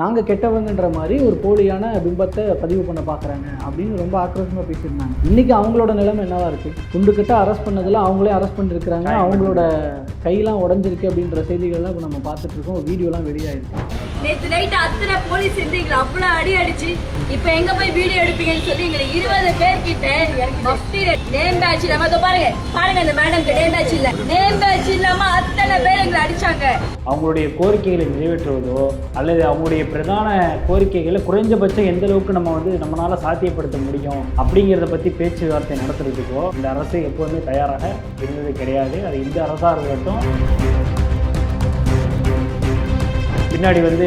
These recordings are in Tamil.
நாங்கள் கெட்டவங்கன்ற மாதிரி ஒரு போலியான பிம்பத்தை பதிவு பண்ண பார்க்குறாங்க அப்படின்னு ரொம்ப ஆக்ரோஷமாக பேசியிருந்தாங்க. இன்னைக்கு அவங்களோட நிலைமை என்னவா இருக்கு? துண்டு கிட்ட அரெஸ்ட் பண்ணதில் அவங்களே அரெஸ்ட் பண்ணிருக்கிறாங்க. அவங்களோட கையெல்லாம் உடஞ்சிருக்கு அப்படின்ற செய்திகள்லாம் இப்போ நம்ம பார்த்துட்டு இருக்கோம். வீடியோலாம் வெளியாயிருக்கு. நேத்து நைட் அத்தனை போலீஸ் இருந்து எங்களை அவ்வளவு அடி அடிச்சு. இப்ப எங்க போய் வீடியோ எடுப்பீங்கன்னு சொல்லி எங்களை இருபது பேர் கிட்ட மஃப்டி நேம் பேட்ச் இல்லாம அதோ பாருங்க. பாருங்க அந்த மேடம் நேம் பேட்ச் இல்ல. நேம் பேட்ச் இல்லாம அத்தனை பேர் எங்களை அடிச்சாங்க. அவங்களுடைய கோரிக்கைகளை நிறைவேற்றுவதோ அல்லது அவங்களுடைய பிரதான கோரிக்கைகளை குறைஞ்சபட்சம் எந்த அளவுக்கு நம்ம வந்து நம்மளால சாத்தியப்படுத்த முடியும் அப்படிங்கிறத பற்றி பேச்சுவார்த்தை நடத்துறதுக்கோ இந்த அரசு எப்போதுமே தயாராக இருந்தது கிடையாது. அது இந்த அரசாக இருக்கட்டும். பின்னாடி வந்து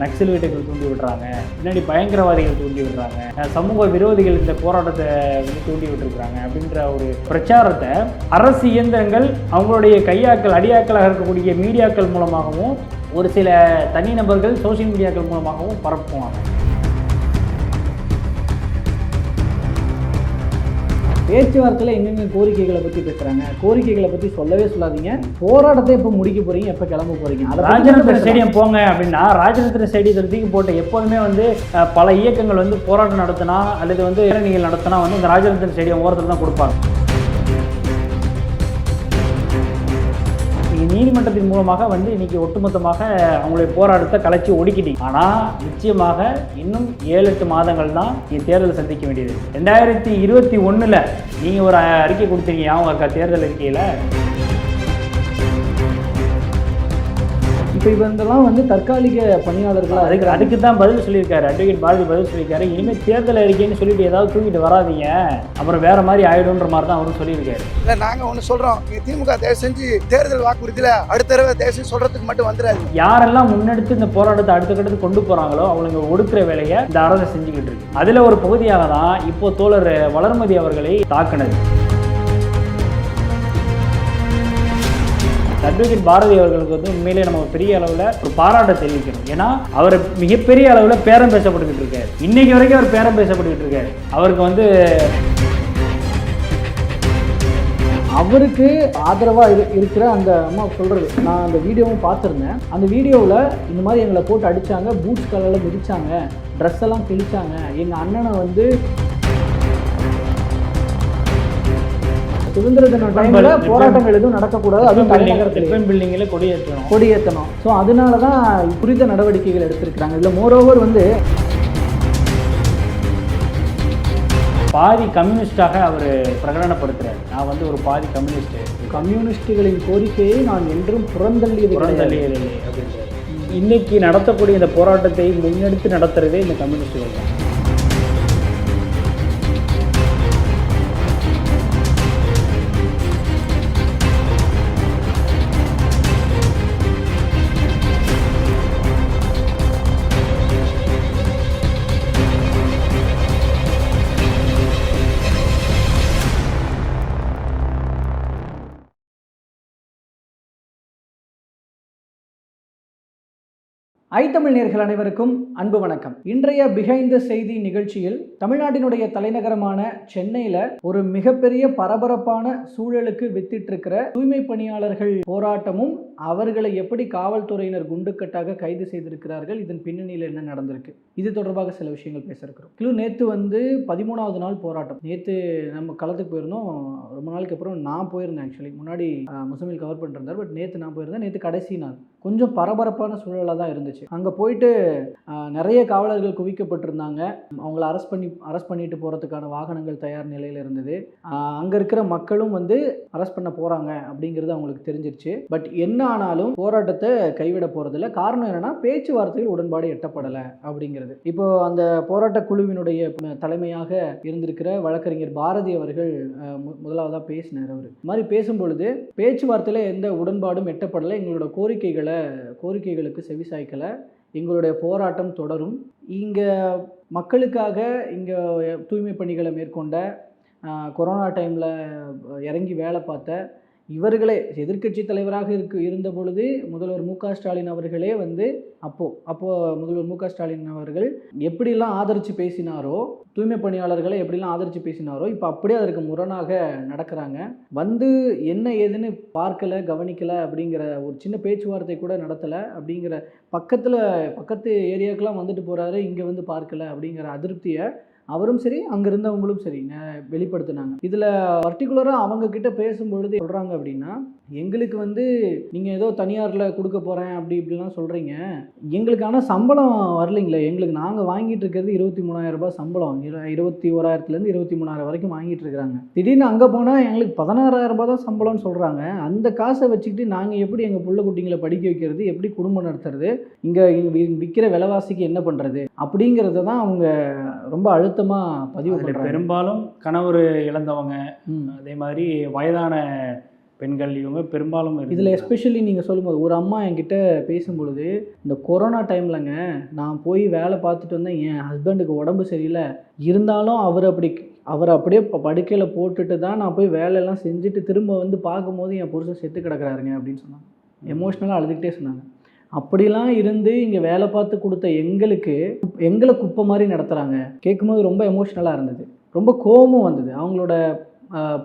நக்சல் வீட்டுகள் தூண்டி விடுறாங்க. பின்னாடி பயங்கரவாதிகள் தூண்டி விடுறாங்க. சமூக விரோதிகள் இந்த போராட்டத்தை வந்து தூண்டி விட்டுருக்குறாங்க அப்படின்ற ஒரு பிரச்சாரத்தை அரசு இயந்திரங்கள் அவங்களுடைய கையாக்கள் அடியாக்களாக இருக்கக்கூடிய மீடியாக்கள் மூலமாகவும் ஒரு சில தனிநபர்கள் சோஷியல் மீடியாக்கள் மூலமாகவும் பரப்புவாங்க பேச்சுவார்த்தையில் எங்கெங்க கோரிக்கைகளை பற்றி பேசுகிறாங்க கோரிக்கைகளை பற்றி சொல்லவே சொல்லாதீங்க. போராட்டத்தை எப்போ முடிக்க போறீங்க எப்போ கிளம்ப பத்தி ராஜரத்ன. ஸ்டேடியம் போங்க அப்படின்னா ராஜரத்ன ஸ்டேடியத்தில் தூக்கி போட்டு எப்போதுமே வந்து பல இயக்கங்கள் வந்து போராட்டம் நடத்தினா அல்லது வந்து பேரணிகள் நடத்தினா வந்து இந்த ராஜரத்ன ஸ்டேடியம் ஓரத்தில் தான் கொடுப்பாங்க. நீதிமன்றத்தின் மூலமாக வந்து இன்னைக்கு ஒட்டுமொத்தமாக அவங்களுடைய போராட்டத்தை கலைச்சி ஒடுக்கிட்டீங்க. ஆனால் நிச்சயமாக இன்னும் ஏழு எட்டு மாதங்கள் தான் நீங்கள் தேர்தலை சந்திக்க வேண்டியது ரெண்டாயிரத்தி இருபத்தி ஒன்றில் நீங்கள் ஒரு அறிக்கை கொடுத்தீங்க அவங்க தேர்தல் அறிக்கையில்? இப்போ இவங்கெல்லாம் வந்து தற்காலிக பணியாளர்களாக அதுக்கு அதுக்கு தான் பதில் சொல்லியிருக்காரு. அட்வொகேட் பாரதி பதில் சொல்லியிருக்காரு. இனிமேல் தேர்தல் அறிக்கைன்னு சொல்லிட்டு ஏதாவது தூக்கிட்டு வராதீங்க. அப்புறம் வேற மாதிரி ஆயிடும்ன்ற மாதிரி தான் அவரும் சொல்லியிருக்காரு. இல்லை நாங்கள் ஒன்று சொல்கிறோம் திமுக தயவு செஞ்சு தேர்தல் வாக்குறுதியில் அடுத்த தடவை தயவு செஞ்சு சொல்கிறதுக்கு மட்டும் வந்துடாது யாரெல்லாம் முன்னெடுத்து இந்த போராட்டத்தை அடுத்த கட்டத்துக்கு கொண்டு போறாங்களோ அவங்களுக்கு ஒடுக்குற வேலையை இந்த அரசு செஞ்சுக்கிட்டு இருக்கு. அதுல ஒரு பகுதியாக தான் இப்போ தோழர் வளர்மதி அவர்களை தாக்குனது. அட்வொகேட் பாரதி அவர்களுக்கு வந்து உண்மையிலேயே நம்ம பெரிய அளவில் ஒரு பாராட்ட தெரிவிக்கணும் ஏன்னா அவர் மிகப்பெரிய அளவில் பேரம் பேசப்பட்டுக்கிட்டு இருக்காரு. இன்னைக்கு வரைக்கும் அவர் பேரம் பேசப்பட்டுக்கிட்டு இருக்காரு. அவருக்கு வந்து அவருக்கு ஆதரவாக இரு இருக்கிற அந்த அம்மா சொல்கிறது நான் அந்த வீடியோவும் பார்த்துருந்தேன். அந்த வீடியோவில் இந்த மாதிரி எங்களை போட்டு அடித்தாங்க பூட்ஸ் கலரில் மிதித்தாங்க ட்ரெஸ் எல்லாம் கிழிச்சாங்க எங்கள் அண்ணனை வந்து சுதந்திர தின டைமில் போராட்டங்கள் எதுவும் நடக்கக்கூடாது. அதுவும் தலைநகரத்தில் பில்டிங்கில் கொடியேற்றணும். கொடியேற்றணும். ஸோ அதனால தான் குறித்த நடவடிக்கைகள் எடுத்திருக்கிறாங்க. இதில் மோரோவர் வந்து பாதி கம்யூனிஸ்டாக அவர் பிரகடனப்படுத்துறாரு. நான் வந்து ஒரு பாதி கம்யூனிஸ்ட் கம்யூனிஸ்டுகளின் கோரிக்கையை நான் என்றும் புறந்தள்ளியது. புறந்தள்ளியதில்லை அப்படின்றாரு. இன்னைக்கு நடத்தக்கூடிய இந்த போராட்டத்தை முன்னெடுத்து நடத்துறதே இந்த கம்யூனிஸ்டுகள் தான். ஐத்தமிழ் நேர்கள் அனைவருக்கும் அன்பு வணக்கம். இன்றைய பிகைந்த செய்தி நிகழ்ச்சியில் தமிழ்நாட்டினுடைய தலைநகரமான சென்னையில் ஒரு மிகப்பெரிய பரபரப்பான சூழலுக்கு வித்திட்டு இருக்கிற தூய்மை பணியாளர்கள் போராட்டமும் அவர்களை எப்படி காவல்துறையினர் குண்டுக்கட்டாக கைது செய்திருக்கிறார்கள் இதன் பின்னணியில் என்ன நடந்திருக்கு? இது தொடர்பாக சில விஷயங்கள் பேச இருக்கிறோம் கிலோ நேற்று வந்து பதிமூணாவது நாள் போராட்டம். நேற்று நம்ம களத்துக்கு போயிருந்தோம். ரொம்ப நாளுக்கு அப்புறம் நான் போயிருந்தேன் ஆக்சுவலி முன்னாடி முசமில் கவர் பண்ணிருந்தார் பட் நேற்று நான் போயிருந்தேன். நேற்று கடைசி நாள். கொஞ்சம் பரபரப்பான சூழலாக தான் இருந்துச்சு. அங்கே போயிட்டு நிறைய காவலர்கள் குவிக்கப்பட்டிருந்தாங்க. அவங்கள அரெஸ்ட் பண்ணி அரெஸ்ட் பண்ணிட்டு போகிறதுக்கான வாகனங்கள் தயார் நிலையில் இருந்தது. அங்கே இருக்கிற மக்களும் வந்து அரெஸ்ட் பண்ண போகிறாங்க அப்படிங்கிறது அவங்களுக்கு தெரிஞ்சிருச்சு. பட் என்ன ஆனாலும் போராட்டத்தை கைவிட போகிறதில்ல காரணம் என்னென்னா பேச்சுவார்த்தையில் உடன்பாடு எட்டப்படலை அப்படிங்கிறது. இப்போ அந்த போராட்ட குழுவினுடைய தலைமையாக இருந்திருக்கிற வழக்கறிஞர் பாரதி அவர்கள் முதலாவதாக மு- பேசினார் அவர். மாதிரி பேசும்பொழுது பேச்சுவார்த்தையில் எந்த உடன்பாடும் எட்டப்படலை. எங்களோட கோரிக்கைகளை கோரிக்கைகளுக்கு செவிசாய்க்கலை. எங்களுடைய போராட்டம் தொடரும். இங்கே மக்களுக்காக இங்கே தூய்மை பணிகளை மேற்கொண்ட கொரோனா டைமில் இறங்கி வேலை பார்த்த இவர்களே எதிர்க்கட்சி தலைவராக இருக்கு இருந்த பொழுது முதல்வர் மு க ஸ்டாலின் அவர்களே வந்து அப்போது அப்போது முதல்வர் மு க ஸ்டாலின் அவர்கள் எப்படிலாம் ஆதரித்து பேசினாரோ தூய்மை பணியாளர்களை எப்படிலாம் ஆதரித்து பேசினாரோ இப்போ அப்படியே அதற்கு முரணாக நடக்கிறாங்க. வந்து என்ன ஏதுன்னு பார்க்கலை கவனிக்கலை அப்படிங்கிற ஒரு சின்ன பேச்சுவார்த்தை கூட நடத்தலை அப்படிங்கிற பக்கத்தில் பக்கத்து ஏரியாவுக்கெலாம் வந்துட்டு போகிறாரு இங்கே வந்து பார்க்கலை அப்படிங்கிற அதிருப்தியை அவரும் சரி அங்கே இருந்தவங்களும் சரி வெளிப்படுத்தினாங்க. இதில் பர்டிகுலராக அவங்க கிட்ட பேசும்பொழுது சொல்கிறாங்க அப்படின்னா எங்களுக்கு வந்து நீங்கள் ஏதோ தனியாரில் கொடுக்க போகிறேன் அப்படி இப்படிலாம் சொல்கிறீங்க எங்களுக்கான சம்பளம் வரலைங்களே எங்களுக்கு நாங்கள் வாங்கிட்டு இருக்கிறது இருபத்தி மூணாயிரம் ரூபாய் சம்பளம். இருபத்தி ஓராயிரத்துலேருந்து இருபத்தி மூணாயிரம் வரைக்கும் வாங்கிட்டு இருக்கிறாங்க. திடீர்னு அங்கே போனால் எங்களுக்கு பதினாறாயிரம் ரூபாய் தான் சம்பளம்னு சொல்கிறாங்க அந்த காசை வச்சுக்கிட்டு நாங்கள் எப்படி எங்கள் புள்ள குட்டிங்களை படிக்க வைக்கிறது எப்படி குடும்பம் நடத்துறது இங்கே விற்கிற விலைவாசிக்கு என்ன பண்ணுறது அப்படிங்கிறத தான் அவங்க ரொம்ப அழுத்தமாக பதிவு பண்ணுறாங்க பெரும்பாலும் கணவர் இழந்தவங்க. அதே மாதிரி வயதான பெண்கள் இவங்க பெரும்பாலும் இதில். எஸ்பெஷலி நீங்கள் சொல்லும்போது ஒரு அம்மா என்கிட்ட பேசும்பொழுது இந்த கொரோனா டைம்லங்க நான் போய் வேலை பார்த்துட்டு வந்தேன் என் ஹஸ்பண்டுக்கு உடம்பு சரியில்லை. இருந்தாலும் அவர் அப்படி அவர் அப்படியே படுக்கையில் போட்டுட்டு தான் நான் போய் வேலையெல்லாம் செஞ்சுட்டு திரும்ப வந்து பார்க்கும்போது என் புருஷன் செத்து கிடக்குறாருங்க அப்படின்னு சொன்னாங்க. எமோஷ்னலாக அழுதுகிட்டே சொன்னாங்க. அப்படிலாம் இருந்து இங்கே வேலை பார்த்து கொடுத்த எங்களுக்கு எங்களை குப்பை மாதிரி நடத்துகிறாங்க கேட்கும்போது ரொம்ப எமோஷ்னலாக இருந்தது. ரொம்ப கோபமும் வந்தது. அவங்களோட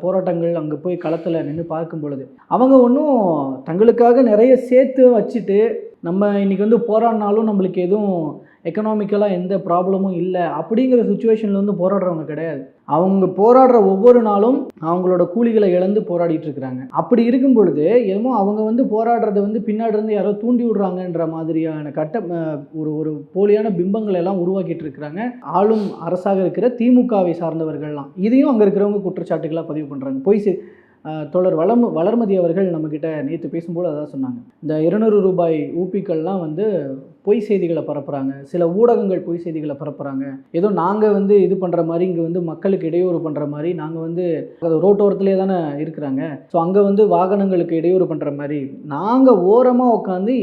போராட்டங்கள் அங்கே போய் களத்தில் நின்று பார்க்கும் பொழுது அவங்க ஒன்றும் தங்களுக்காக நிறைய சேர்த்து வச்சுட்டு நம்ம இன்றைக்கி வந்து போராடினாலும் நம்மளுக்கு எதுவும் எக்கனாமிக்கலாக எந்த ப்ராப்ளமும் இல்லை அப்படிங்கிற சுச்சுவேஷனில் வந்து போராடுறவங்க கிடையாது. அவங்க போராடுற ஒவ்வொரு நாளும் அவங்களோட கூலிகளை இழந்து போராடிட்டு இருக்கிறாங்க. அப்படி இருக்கும் பொழுது என்னமோ அவங்க வந்து போராடுறதை வந்து பின்னாடி இருந்து யாரோ தூண்டி விடுறாங்கன்ற மாதிரியான கட்ட ஒரு ஒரு போலியான பிம்பங்களை எல்லாம் உருவாக்கிட்டு இருக்கிறாங்க. ஆளும் அரசாக இருக்கிற திமுகவை சார்ந்தவர்கள்லாம். இதையும் அங்கே இருக்கிறவங்க குற்றச்சாட்டுகளாக பதிவு பண்ணுறாங்க பொய் செ- தோழர் வளம் வளர்மதி அவர்கள் நம்மக்கிட்ட நேற்று பேசும்போது அதான் சொன்னாங்க. இந்த இருநூறு ரூபாய் ஊப்பிக்கள்லாம் வந்து பொய் செய்திகளை பரப்புகிறாங்க சில ஊடகங்கள் பொய் செய்திகளை பரப்புகிறாங்க ஏதோ நாங்கள் வந்து இது பண்ணுற மாதிரி இங்கே வந்து மக்களுக்கு இடையூறு பண்ணுற மாதிரி நாங்கள் வந்து அது ரோட்டோரத்துலேயே தானே இருக்கிறாங்க. ஸோ அங்கே வந்து வாகனங்களுக்கு இடையூறு பண்ணுற மாதிரி நாங்கள் ஓரமாக உட்காந்து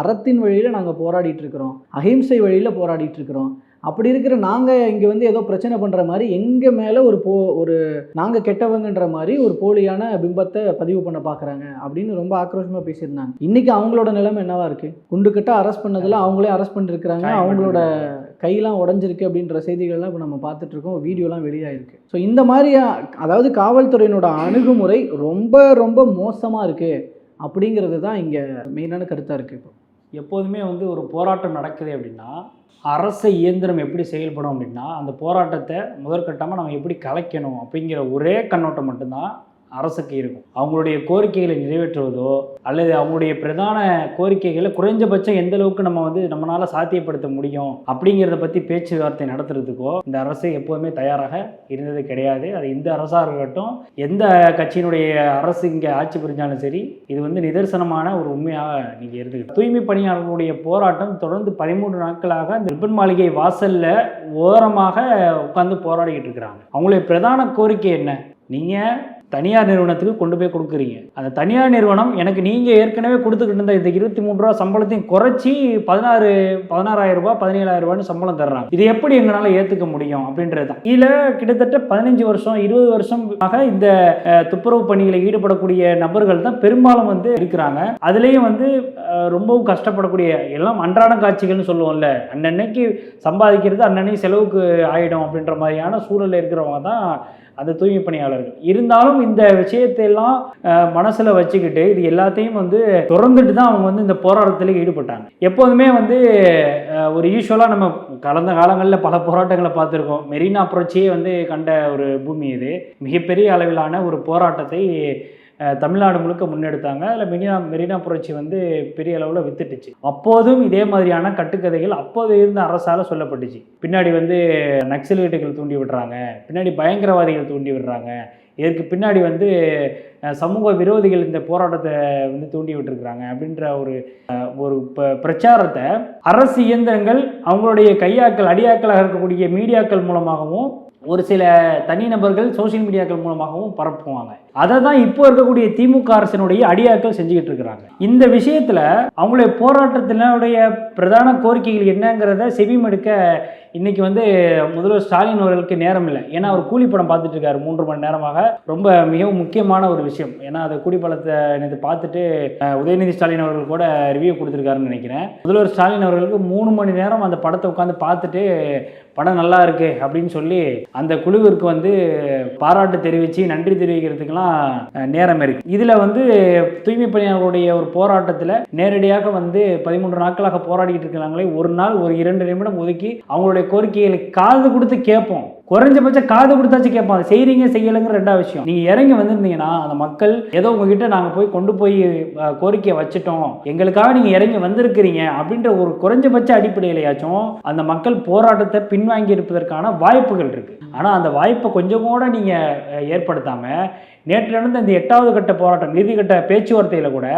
அறத்தின் வழியில் நாங்கள் போராடிட்டு இருக்கிறோம். அஹிம்சை வழியில் போராடிட்டு இருக்கிறோம். அப்படி இருக்கிற நாங்கள் இங்கே வந்து ஏதோ பிரச்சனை பண்ணுற மாதிரி எங்கள் மேலே ஒரு போ ஒரு நாங்கள் கெட்டவங்கன்ற மாதிரி ஒரு போலியான பிம்பத்தை பதிவு பண்ண பார்க்குறாங்க அப்படின்னு ரொம்ப ஆக்ரோஷமாக பேசியிருந்தாங்க. இன்றைக்கி அவங்களோட நிலைமை என்னவா இருக்குது குண்டுக்கிட்ட அரெஸ்ட் பண்ணதில் அவங்களே அரெஸ்ட் பண்ணிருக்கிறாங்க. அவங்களோட கையெல்லாம் உடஞ்சிருக்கு அப்படின்ற செய்திகள்லாம் இப்போ நம்ம பார்த்துட்டு இருக்கோம். வீடியோலாம் வெளியாயிருக்கு. ஸோ இந்த மாதிரி அதாவது காவல்துறையினோட அணுகுமுறை ரொம்ப ரொம்ப மோசமாக இருக்குது அப்படிங்கிறது தான் இங்கே மெயினான கருத்தாக இருக்குது இப்போ. எப்போதுமே வந்து ஒரு போராட்டம் நடக்குது அப்படின்னா அரச இயந்திரம் எப்படி செயல்படும் அப்படின்னா அந்த போராட்டத்தை முதற்கட்டமாக நம்ம எப்படி கலைக்கணும் அப்படிங்கிற ஒரே கண்ணோட்டம் மட்டும்தான் அரசுக்கு இருக்கும். அவங்களுடைய கோரிக்கைகளை நிறைவேற்றுவதோ அல்லது அவங்களுடைய பிரதான கோரிக்கைகளை குறைஞ்சபட்சம் எந்த அளவுக்கு நம்ம வந்து நம்மளால சாத்தியப்படுத்த முடியும் அப்படிங்கிறத பற்றி பேச்சுவார்த்தை நடத்துறதுக்கோ இந்த அரசு எப்போதுமே தயாராக இருந்தது கிடையாது. அது இந்த அரசாக இருக்கட்டும் எந்த கட்சியினுடைய அரசு இங்கே ஆட்சி புரிஞ்சாலும் சரி இது வந்து நிதர்சனமான ஒரு உண்மையாக நீங்கள் இருந்துக்கிட்டு தூய்மை பணியாளர்களுடைய போராட்டம் தொடர்ந்து பதிமூன்று நாட்களாக இந்த ரிப்பன் மாளிகை வாசல்ல ஓரமாக உட்காந்து போராடிக்கிட்டு இருக்கிறாங்க. அவங்களுடைய பிரதான கோரிக்கை என்ன? நீங்கள் தனியார் நிறுவனத்துக்கு கொண்டு போய் கொடுக்குறீங்க. அந்த தனியார் நிறுவனம் எனக்கு நீங்கள் ஏற்கனவே கொடுத்துக்கிட்டு இருந்த இந்த இருபத்தி மூணு ரூபா சம்பளத்தையும் குறைச்சி பதினாறு பதினாறாயிரம் ரூபாய் பதினேழாயிரம் ரூபான்னு சம்பளம் தர்றாங்க. இது எப்படி எங்களால் ஏற்றுக்க முடியும் அப்படின்றது தான். இதில் கிட்டத்தட்ட பதினஞ்சு வருஷம் இருபது வருஷமாக இந்த துப்புரவு பணிகளை ஈடுபடக்கூடிய நபர்கள் தான் பெரும்பாலும் வந்து இருக்கிறாங்க. அதுலேயும் வந்து ரொம்பவும் கஷ்டப்படக்கூடிய எல்லாம் அன்றாட காட்சிகள்னு சொல்லுவோம்ல. அன்னன்னைக்கு சம்பாதிக்கிறது அன்னன்னைக்கு செலவுக்கு ஆகிடும் அப்படின்ற மாதிரியான சூழலில் இருக்கிறவங்க தான் அந்த தூய்மை பணியாளர்கள். இருந்தாலும் இந்த விஷயத்தையெல்லாம் மனசில் வச்சுக்கிட்டு இது எல்லாத்தையும் வந்து திறந்துட்டு தான் அவங்க வந்து இந்த போராட்டத்தில் ஈடுபட்டாங்க. எப்போதுமே வந்து ஒரு யூஸ்வலாக நம்ம கடந்த காலங்களில் பல போராட்டங்களை பார்த்துருக்கோம். மெரினா புரட்சியே வந்து கண்ட ஒரு பூமி இது. மிகப்பெரிய அளவிலான ஒரு போராட்டத்தை தமிழ்நாடு முழுக்க முன்னெடுத்தாங்க. அதில் மெரினா மெரினா புரட்சி வந்து பெரிய அளவில் வித்துட்டுச்சு. அப்போதும் இதே மாதிரியான கட்டுக்கதைகள் அப்போது இருந்த அரசால் சொல்லப்பட்டுச்சு. பின்னாடி வந்து நக்சலைட்டுகள் தூண்டி விடுறாங்க. பின்னாடி பயங்கரவாதிகள் தூண்டி விடுறாங்க. இதற்கு பின்னாடி வந்து சமூக விரோதிகள் இந்த போராட்டத்தை வந்து தூண்டி விட்டுருக்குறாங்க அப்படின்ற ஒரு ஒரு ப- பிரச்சாரத்தை அரசு இயந்திரங்கள் அவங்களுடைய கையாக்கள் அடியாக்களாக இருக்கக்கூடிய மீடியாக்கள் மூலமாகவும் ஒரு சில தனிநபர்கள் சோஷியல் மீடியாக்கள் மூலமாகவும் பரப்புவாங்க. அதை தான் இப்போ இருக்கக்கூடிய திமுக அரசினுடைய அடியாக்கள் செஞ்சுக்கிட்டு இருக்கிறாங்க. இந்த விஷயத்தில் அவங்களுடைய போராட்டத்தினுடைய பிரதான கோரிக்கைகள் என்னங்கிறத செவிமடுக்க இன்னைக்கு வந்து முதல்வர் ஸ்டாலின் அவர்களுக்கு நேரம் இல்லை. ஏன்னா அவர் கூலி படம் பார்த்துட்டு இருக்காரு மூன்று மணி நேரமாக. ரொம்ப மிகவும் முக்கியமான ஒரு விஷயம். ஏன்னா அதை கூலி படத்தை நேற்று பார்த்துட்டு உதயநிதி ஸ்டாலின் அவர்கள் கூட ரிவ்யூ கொடுத்துருக்காருன்னு நினைக்கிறேன். முதல்வர் ஸ்டாலின் அவர்களுக்கு மூணு மணி நேரம் அந்த படத்தை உட்காந்து பார்த்துட்டு படம் நல்லா இருக்கு அப்படின்னு சொல்லி அந்த குழுவிற்கு வந்து பாராட்டு தெரிவித்து நன்றி தெரிவிக்கிறதுக்கெல்லாம் நேரம் இருக்கு. இதில் வந்து தூய்மை பணியாளர்களுடைய ஒரு போராட்டத்தில் நேரடியாக வந்து பதிமூன்று நாட்களாக போராடிக்கிட்டு இருக்கிறாங்களே ஒரு நாள் ஒரு இரண்டு நிமிடம் ஒதுக்கி அவங்களுடைய கோரிக்கைகளை காது கொடுத்து கேட்போம். குறைஞ்சபட்சம் காது கொடுத்தாச்சு கேட்போம். அதை செய்கிறீங்க செய்யலைங்கிற ரெண்டாவது விஷயம். நீங்கள் இறங்கி வந்திருந்தீங்கன்னா அந்த மக்கள் ஏதோ உங்ககிட்ட நாங்கள் போய் கொண்டு போய் கோரிக்கையை வச்சுட்டோம். எங்களுக்காக நீங்கள் இறங்கி வந்திருக்கிறீங்க அப்படின்ற ஒரு குறைஞ்சபட்ச அடிப்படையிலையாச்சும் அந்த மக்கள் போராட்டத்தை பின்வாங்கி இருப்பதற்கான வாய்ப்புகள் இருக்குது ஆனால் அந்த வாய்ப்பை கொஞ்சம் கூட நீங்கள் ஏற்படுத்தாமல் நேற்று நடந்த இந்த எட்டாவது கட்ட போராட்டம் இறுதிக்கட்ட பேச்சுவார்த்தையில் கூட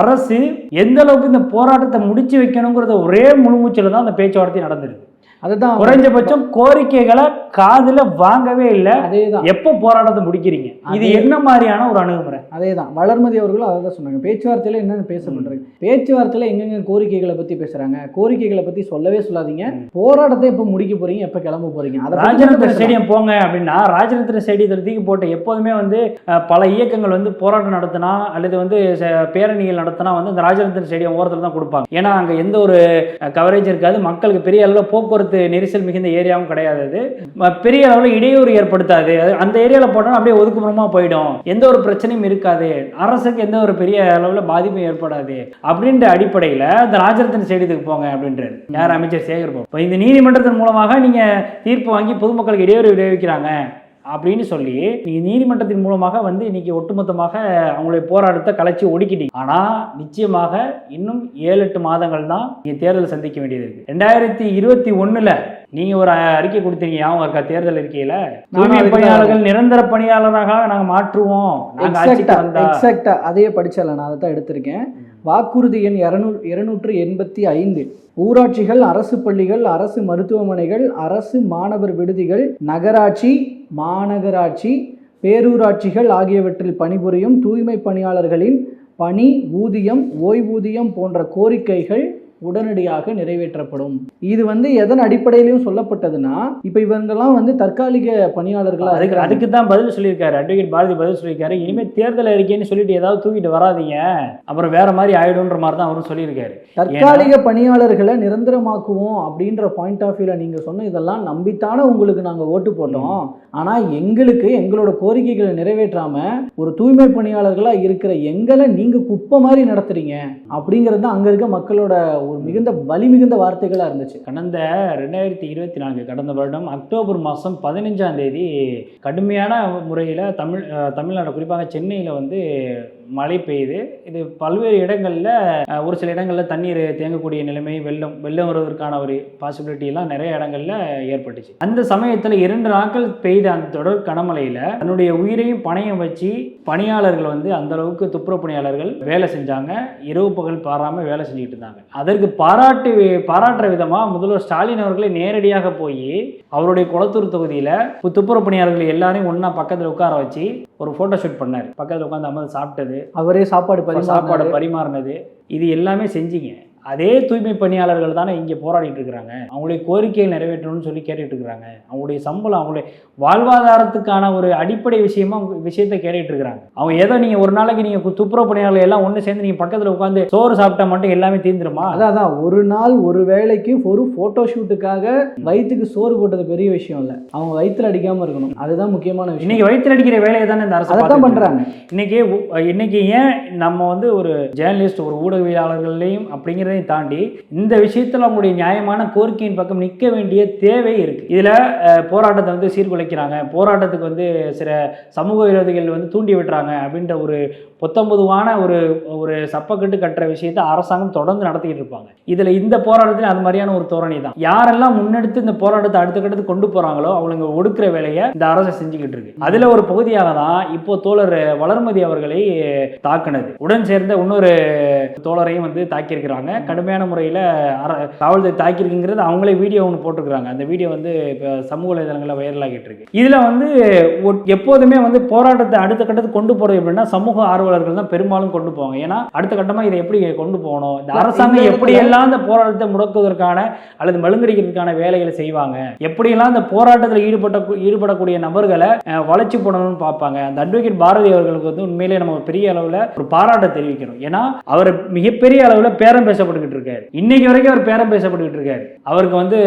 அரசு எந்த அளவுக்கு இந்த போராட்டத்தை முடிச்சு வைக்கணுங்கிறத ஒரே முழுமூச்சில் தான் அந்த பேச்சுவார்த்தை நடந்திருக்கு. அதுதான் குறைஞ்சபட்சம் கோரிக்கைகளை காதுல வாங்கவே இல்லை. அதே தான் எப்போ போராட்டத்தை முடிக்கிறீங்க? இது என்ன மாதிரியான ஒரு அணுகுமுறை? அதே தான் வளர்மதி அவர்களும் அதை தான் சொன்னாங்க. பேச்சுவார்த்தையில் என்னென்ன பேச பண்ணுறாங்க பேச்சுவார்த்தையில் எங்கெங்க கோரிக்கைகளை பற்றி பேசுகிறாங்க கோரிக்கைகளை பற்றி சொல்லவே சொல்லாதீங்க. போராட்டத்தை எப்போ முடிக்க போறீங்க? எப்போ கிளம்ப போறீங்க? அதை பத்தி ராஜரத்ன. ஸ்டேடியம் போங்க அப்படின்னா ராஜரத்ன ஸ்டேடியத்தில் தூக்கி போட்டு எப்போதுமே வந்து பல இயக்கங்கள் வந்து போராட்டம் நடத்தினா அல்லது வந்து பேரணிகள் நடத்தினா வந்து அந்த ராஜரத்ன ஸ்டேடியம் ஓரத்தில் தான் கொடுப்பாங்க. ஏன்னா அங்கே எந்த ஒரு கவரேஜ் இருக்காது. மக்களுக்கு பெரிய அளவில் போக்குவரத்து நெரிசல் மிகுந்த ஏரியாவும் கிடையாது அது. பெரிய அளவில் இடையூறு ஏற்படுத்தாது. அந்த ஏரியாவில் போட்டாலும் அப்படியே ஒதுக்குமுறமாக போயிடும். எந்த ஒரு பிரச்சனையும் இருக்காது. அரசுக்கு எந்த ஒரு பெரிய அளவில் பாதிப்பும் ஏற்படாது. அப்படின்ற அடிப்படையில் இந்த ராஜரத்ன ஸ்டேடியத்துக்கு போங்க அப்படின்றாரு. யார் அமைச்சர் சேகர் பாபு. இந்த நீதிமன்றத்தின் மூலமாக நீங்கள் தீர்ப்பு வாங்கி பொதுமக்களுக்கு இடையூறு விளைவிக்கிறாங்க. அப்படின்னு சொல்லி நீதிமன்றத்தின் மூலமாக வந்து இன்னைக்கு ஒட்டுமொத்தமாக அவங்களுடைய போராட்டத்தை கலைச்சி ஒடுக்கிட்டீங்க. ஆனா நிச்சயமாக இன்னும் ஏழு எட்டு மாதங்கள் தான் நீங்க தேர்தல் சந்திக்க வேண்டியது இருக்கு. ரெண்டாயிரத்தி இருபத்தி ஒண்ணுல நீங்க ஒரு அறிக்கை கொடுத்தீங்க ஞாபகம் இருக்கா? தேர்தல் அறிக்கையில? தூய்மை பணியாளர்கள் நிரந்தர பணியாளராக நாங்க மாற்றுவோம். அதையே படிச்சல நான் அதை தான் எடுத்திருக்கேன் வாக்குறுதி எண் இரநூ இருநூற்று எண்பத்தி ஐந்து. ஊராட்சிகள் அரசு பள்ளிகள் அரசு மருத்துவமனைகள் அரசு மாணவர் விடுதிகள் நகராட்சி மாநகராட்சி பேரூராட்சிகள் ஆகியவற்றில் பணிபுரியும் தூய்மை பணியாளர்களின் பணி ஊதியம் ஓய்வூதியம் போன்ற கோரிக்கைகள் உடனடியாக நிறைவேற்றப்படும். இது வந்து எதன் அடிப்படையிலையும் சொல்லப்பட்டதுன்னா இப்போ இவங்கெல்லாம் வந்து தற்காலிக பணியாளர்களா அதுக்கு இருக்காங்க. அதுக்கு தான் பதில் சொல்லியிருக்காரு. அட்வொகேட் பாரதி பதில் சொல்லியிருக்காரு. இனிமேல் தேர்தல் அறிக்கைன்னு சொல்லிட்டு ஏதாவது தூக்கிட்டு வராதீங்க. அப்புறம் வேற மாதிரி ஆயிடும்ன்ற மாதிரி தான் அவரும் சொல்லியிருக்காரு. தற்காலிக பணியாளர்களை நிரந்தரமாக்குவோம் அப்படின்ற பாயிண்ட் ஆஃப் வியூல நீங்க சொன்ன இதெல்லாம் நம்பித்தானே உங்களுக்கு நாங்க ஓட்டு போட்டோம். ஆனா எங்களுக்கு எங்களோட கோரிக்கைகளை நிறைவேற்றாம ஒரு தூய்மை பணியாளர்களா இருக்கிற எங்களை நீங்க குப்பை மாதிரி நடத்துறீங்க அப்படிங்கிறது தான் அங்க இருக்க மக்களோட ஒரு மிகுந்த வலி மிகுந்த வார்த்தைகளாக இருந்துச்சு. கடந்த ரெண்டாயிரத்தி இருபத்தி நான்கு கடந்த வருடம் அக்டோபர் மாதம் பதினஞ்சாம் தேதி கடுமையான முறையில் தமிழ் தமிழ்நாடு குறிப்பாக சென்னையில் வந்து மழை பெய்யுது. இது பல்வேறு இடங்களில் ஒரு சில இடங்களில் தண்ணீர் தேங்கக்கூடிய நிலைமை வெள்ளம் வெள்ளம் வருவதற்கான ஒரு பாசிபிலிட்டி எல்லாம் நிறைய இடங்களில் ஏற்பட்டுச்சு. அந்த சமயத்தில் இரண்டு நாட்கள் பெய்த அந்த தொடர் கனமழையில் தன்னுடைய உயிரையும் பணையம் வச்சு பணியாளர்கள் வந்து அந்த அளவுக்கு துப்புரவு பணியாளர்கள் வேலை செஞ்சாங்க. இரவு பகல் பாராமல் வேலை செஞ்சுக்கிட்டு இருந்தாங்க. அதற்கு பாராட்டு பாராட்டுற விதமாக முதல்வர் ஸ்டாலின் அவர்களை நேரடியாக போய் அவருடைய குளத்தூர் தொகுதியில் துப்புரவு பணியாளர்கள் எல்லாரையும் ஒன்றா பக்கத்தில் உட்கார வச்சு ஒரு ஃபோட்டோ ஷூட் பண்ணார். பக்கத்தில் உட்காந்து அமர்ந்து சாப்பிட்டது. அவரே சாப்பாடு சாப்பாடு பரிமாறு பரிமாறினது. இது எல்லாமே செஞ்சீங்க. அதே தூய்மை பணியாளர்கள் தானே இங்கே போராடிட்டு இருக்கிறாங்க. அவங்களுடைய கோரிக்கைகள் நிறைவேற்றணும்னு சொல்லி கேட்டுட்டு இருக்கிறாங்க. அவங்களுடைய சம்பளம் அவங்களுடைய வாழ்வாதாரத்துக்கான ஒரு அடிப்படை விஷயமா விஷயத்தை கேட்டுட்டு இருக்கிறாங்க. அவங்க ஏதோ நீங்க ஒரு நாளைக்கு நீங்க கு- துப்புரவு பணியாளர்கள் எல்லாம் ஒன்று சேர்ந்து நீங்க பக்கத்தில் உட்காந்து சோறு சாப்பிட்டா மட்டும் எல்லாமே தீர்ந்துருமா? அதான் அதான். ஒரு நாள் ஒரு வேலைக்கு ஒரு போட்டோ ஷூட்டுக்காக வயிற்றுக்கு சோறு போட்டது பெரிய விஷயம் இல்லை. அவங்க வயிற்றுல அடிக்காம இருக்கணும். அதுதான் முக்கியமான விஷயம். இன்னைக்கு வயிற்றுல அடிக்கிற வேலையை தானே இந்த அரசு பார்த்துட்டு பண்றாங்க. இன்னைக்கு இன்னைக்கு ஏன் நம்ம வந்து ஒரு ஜேர்னலிஸ்ட் ஒரு ஊடகவியலாளர்களையும் அப்படிங்கிறதையும் தாண்டி இந்த விஷயத்தில் அவங்களுடைய நியாயமான கோரிக்கையின் பக்கம் நிற்க வேண்டிய தேவை இருக்கு. இதில் போராட்டத்தை வந்து சீர்குலைக்கிறாங்க. போராட்டத்துக்கு வந்து சில சமூக விரோதிகள் வந்து தூண்டி விட்டுறாங்க அப்படின்ற ஒரு பொத்தம்பொதுவான ஒரு ஒரு சப்பக்கட்டு கட்டுற விஷயத்தை அரசாங்கம் தொடர்ந்து நடத்திக்கிட்டு இருப்பாங்க. இதில் இந்த போராட்டத்தில் அது மாதிரியான ஒரு தோரணி தான். யாரெல்லாம் முன்னெடுத்து இந்த போராட்டத்தை அடுத்த கட்டத்துக்கு கொண்டு போகிறாங்களோ அவங்களுக்கு ஒடுக்குற வேலையை இந்த அரசு செஞ்சுக்கிட்டு இருக்கு. அதில் ஒரு பகுதியாக தான் இப்போ தோழர் வளர்மதி அவர்களை தாக்குனது. உடன் சேர்ந்த இன்னொரு தோழரையும் வந்து தாக்கியிருக்கிறாங்க. கடுமையான முறையில் அர காவல்துறை தாக்கியிருக்குங்கிறது அவங்களே வீடியோ ஒன்று போட்டிருக்கிறாங்க. அந்த வீடியோ வந்து இப்போ சமூக வலைதளங்களில் வைரல் ஆகிட்டு இருக்கு. இதில் வந்து எப்போதுமே வந்து போராட்டத்தை அடுத்த கட்டத்துக்கு கொண்டு போகிறது எப்படின்னா சமூக ஆர்வலர்கள் தான் பெரும்பாலும் கொண்டு போவாங்க. ஏன்னா அடுத்த கட்டமாக இதை எப்படி கொண்டு போகணும்? இந்த அரசாங்கம் எப்படியெல்லாம் இந்த போராட்டத்தை முடக்குவதற்கான அல்லது மழுங்கடிக்கிறதுக்கான வேலைகளை செய்வாங்க? எப்படியெல்லாம் இந்த போராட்டத்தில் ஈடுபட்ட ஈடுபடக்கூடிய நபர்களை அஹ், வளைச்சு போடணும்னு பார்ப்பாங்க? அந்த அட்வொகேட் பாரதி அவர்களுக்கு வந்து உண்மையிலே நம்ம பெரிய அளவில் ஒரு பாராட்டை தெரிவிக்கணும். ஏன்னா அவர் மிகப்பெரிய அளவில் பேரம் பேசப்பட்டுக்கிட்டு இருக்காரு. இன்னைக்கு வரைக்கும் அவர் பேரம் பேசப்பட்டுக்கிட்டு இருக்காரு. அவருக்கு வந்து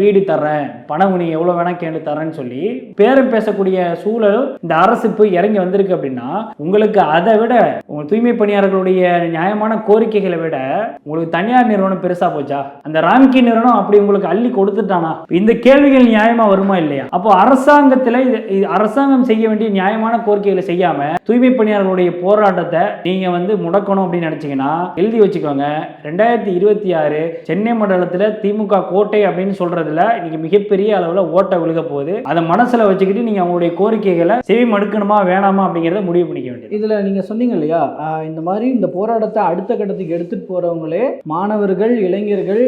வீடு தர்றேன் பணம் நீ எவ்வளோ வேணா கேண்டு தரேன்னு சொல்லி பேரம் பேசக்கூடிய சூழல் இந்த அரசு போய் இறங்கி வந்திருக்கு அப்படின்னா உங்களுக்கு அதை விட உங்க தூய்மை பணியாளர்களுடைய நியாயமான கோரிக்கைகளை விட உங்களுக்கு தனியார் நிறுவனம் பெருசா போச்சா? அந்த ராம்கி நிறுவனம் அப்படி உங்களுக்கு அள்ளி கொடுத்துட்டானா? இந்த கேள்விகள் நியாயமா வருமா இல்லையா? அப்போ அரசாங்கத்துல இது இது அரசாங்கம் செய்ய வேண்டிய நியாயமான கோரிக்கைகளை செய்யாம தூய்மை பணியாளர்களுடைய போராட்டத்தை நீங்க வந்து முடக்கணும் அப்படின்னு நினைச்சீங்கன்னா எழுதி வச்சுக்கோங்க. ரெண்டாயிரத்தி இருபத்தி ஆறு சென்னை மண்டலத்துல திமுக கோட்டை அப்படின்னு சொல்றதுல இன்னைக்கு மிகப்பெரிய அளவுல ஓட்டை விழுக போகுது. அதை மனசுல வச்சுக்கிட்டு நீங்க அவங்களுடைய கோரிக்கைகளை செவி மடுக்கணுமா வேணாமா அப்படிங்கிறத முடிவு பண்ணிக்க வேண்டியது. இதுல நீங்க சொன்னீங்க இல்லையா? இந்த மாதிரி இந்த போராட்டத்தை அடுத்த கட்டத்துக்கு எடுத்துட்டு போறவங்களே மாணவர்கள் இளைஞர்கள்